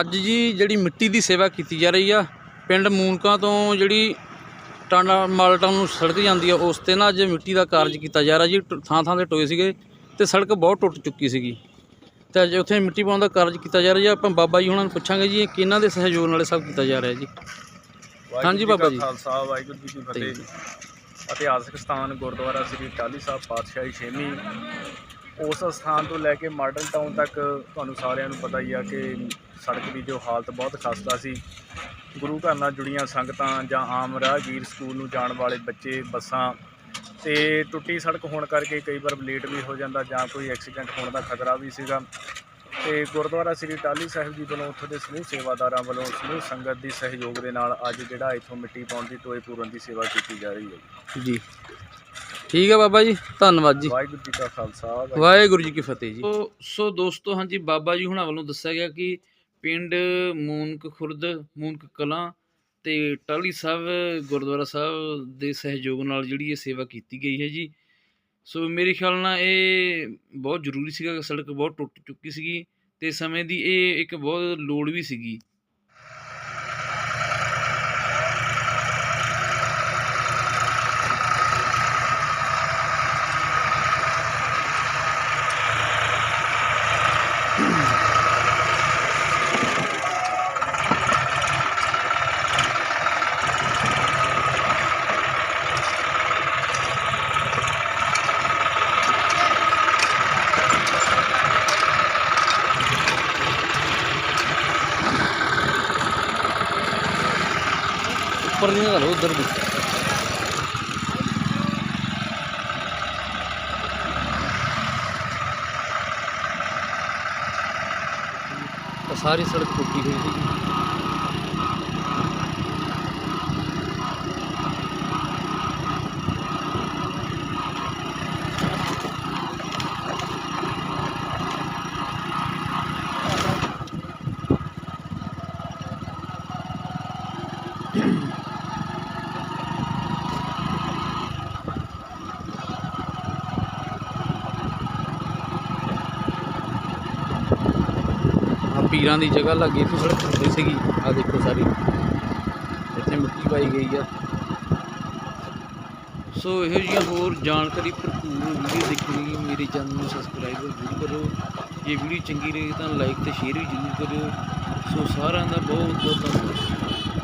ਅੱਜ ਜੀ ਜਿਹੜੀ ਮਿੱਟੀ ਦੀ ਸੇਵਾ ਕੀਤੀ ਜਾ ਰਹੀ ਆ ਪਿੰਡ ਮੂਨਕਾਂ ਤੋਂ ਜਿਹੜੀ ਟਾਂਡਾ ਮਾਲਟਾਂ ਨੂੰ ਸੜਕ ਜਾਂਦੀ ਆ ਉਸ ਤੇ ਨਾ ਅੱਜ ਮਿੱਟੀ ਦਾ ਕਾਰਜ ਕੀਤਾ ਜਾ ਰਿਹਾ ਜੀ ਥਾਂ ਥਾਂ ਤੇ ਟੋਏ ਸੀਗੇ ਤੇ ਸੜਕ ਬਹੁਤ ਟੁੱਟ ਚੁੱਕੀ ਸੀਗੀ। ਤੇ ਅੱਜ ਉੱਥੇ ਮਿੱਟੀ ਪਾਉਣ ਦਾ ਕਾਰਜ ਕੀਤਾ ਜਾ ਰਿਹਾ ਜੀ ਆਪਾਂ ਬਾਬਾ ਜੀ ਹੁਣਾਂ ਨੂੰ ਪੁੱਛਾਂਗੇ ਜੀ ਇਹ ਕਿਹਨਾਂ ਦੇ ਸਹਿਯੋਗ ਨਾਲ ਇਹ ਸਭ ਕੀਤਾ ਜਾ ਰਿਹਾ ਜੀ? ਹਾਂਜੀ ਬਾਬਾ ਜੀ। ਖਾਲਸਾ ਵਾਹਿਗੁਰੂ ਜੀ ਕੀ ਫਤਿਹ। ਇਤਿਹਾਸਕ ਸਥਾਨ ਗੁਰਦੁਆਰਾ ਸ੍ਰੀ ਟਾਹਲੀ ਸਾਹਿਬ ਪਾਤਸ਼ਾਹੀ ਛੇਵੀਂ। ਉਸ ਸਥਾਨ ਤੋਂ ਲੈ ਕੇ ਮਾਡਰਨ ਟਾਊਨ ਤੱਕ ਤੁਹਾਨੂੰ ਸਾਰਿਆਂ ਨੂੰ ਪਤਾ ਹੀ ਆ ਕਿ ਸੜਕ ਦੀ ਜੋ ਹਾਲਤ ਬਹੁਤ ਖਸਤਾ ਸੀ। ਗੁਰੂ ਘਰ ਨਾਲ ਜੁੜੀਆਂ ਸੰਗਤਾਂ ਜਾਂ ਆਮ ਰਾਹਗੀਰ ਸਕੂਲ ਨੂੰ ਜਾਣ ਵਾਲੇ ਬੱਚੇ, ਬੱਸਾਂ ਤੇ ਟੁੱਟੀ ਸੜਕ ਹੋਣ ਕਰਕੇ ਕਈ ਵਾਰ ਲੇਟ ਵੀ ਹੋ ਜਾਂਦਾ ਜਾਂ ਕੋਈ ਐਕਸੀਡੈਂਟ ਹੋਣ ਦਾ ਖਤਰਾ ਵੀ ਸੀਗਾ। ਤੇ ਗੁਰਦੁਆਰਾ ਸ੍ਰੀ ਟਾਹਲੀ ਸਾਹਿਬ ਜੀ ਵੱਲੋਂ ਉੱਥੋਂ ਦੇ ਸਮੂਹ ਸੇਵਾਦਾਰਾਂ ਵੱਲੋਂ ਸਮੂਹ ਸੰਗਤ ਦੀ ਸਹਿਯੋਗ ਦੇ ਨਾਲ ਅੱਜ ਜਿਹੜਾ ਇੱਥੋਂ ਮਿੱਟੀ ਪਾਉਣ ਦੀ, ਟੋਏ ਪੂਰਨ ਦੀ ਸੇਵਾ ਕੀਤੀ ਜਾ ਰਹੀ ਹੈ ਜੀ। ਠੀਕ ਹੈ ਬਾਬਾ ਜੀ ਧੰਨਵਾਦ ਜੀ। ਵਾਹਿਗੁਰੂ ਜੀ ਕਾ ਖਾਲਸਾ ਵਾਹਿਗੁਰੂ ਜੀ ਕੀ ਫਤਿਹ ਜੀ। ਸੋ ਸੋ ਦੋਸਤੋ ਹਾਂਜੀ ਬਾਬਾ ਜੀ ਹੁਣਾਂ ਵੱਲੋਂ ਦੱਸਿਆ ਗਿਆ ਕਿ ਪਿੰਡ ਮੂਨਕ ਖੁਰਦ ਮੂਨਕ ਕਲਾਂ ਤੇ ਟਾਹਲੀ ਸਾਹਿਬ ਗੁਰਦੁਆਰਾ ਸਾਹਿਬ ਦੇ ਸਹਿਯੋਗ ਨਾਲ ਜਿਹੜੀ ਇਹ ਸੇਵਾ ਕੀਤੀ ਗਈ ਹੈ ਜੀ। ਸੋ ਮੇਰੇ ਖਿਆਲ ਨਾਲ ਇਹ ਬਹੁਤ ਜ਼ਰੂਰੀ ਸੀਗਾ ਕਿ ਸੜਕ ਬਹੁਤ ਟੁੱਟ ਚੁੱਕੀ ਸੀਗੀ ਤੇ ਸਮੇਂ ਦੀ ਇਹ ਇੱਕ ਬਹੁਤ ਲੋੜ ਵੀ ਸੀਗੀ। ਉੱਪਰ ਨਹੀਂ ਘਲੋ ਉਧਰ ਦੀ ਤਾਂ ਸਾਰੀ ਸੜਕ ਟੁੱਟੀ ਹੋਈ ਪੀਰਾਂ ਦੀ ਜਗ੍ਹਾ ਲੱਗੀ ਇੱਥੇ ਸੜਕ ਟੁੱਟੀ ਸੀਗੀ। ਆ ਦੇਖੋ ਸਾਰੀ। ਇੱਥੇ ਮਿੱਟੀ ਪਾਈ ਗਈ ਆ। ਸੋ ਇਹੋ ਜਿਹੀਆਂ ਹੋਰ ਜਾਣਕਾਰੀ ਭਰਪੂਰ ਵੀਡੀਓ ਦੇਖਣ ਲਈ ਮੇਰੇ ਚੈਨਲ ਨੂੰ ਸਬਸਕ੍ਰਾਈਬ ਜ਼ਰੂਰ ਕਰੋ। ਜੇ ਵੀਡੀਓ ਚੰਗੀ ਲੱਗੀ ਤਾਂ ਲਾਈਕ ਤੇ ਸ਼ੇਅਰ ਵੀ ਜ਼ਰੂਰ ਕਰਿਓ। ਸੋ ਸਾਰਿਆਂ ਦਾ ਬਹੁਤ ਬਹੁਤ ਧੰਨਵਾਦ।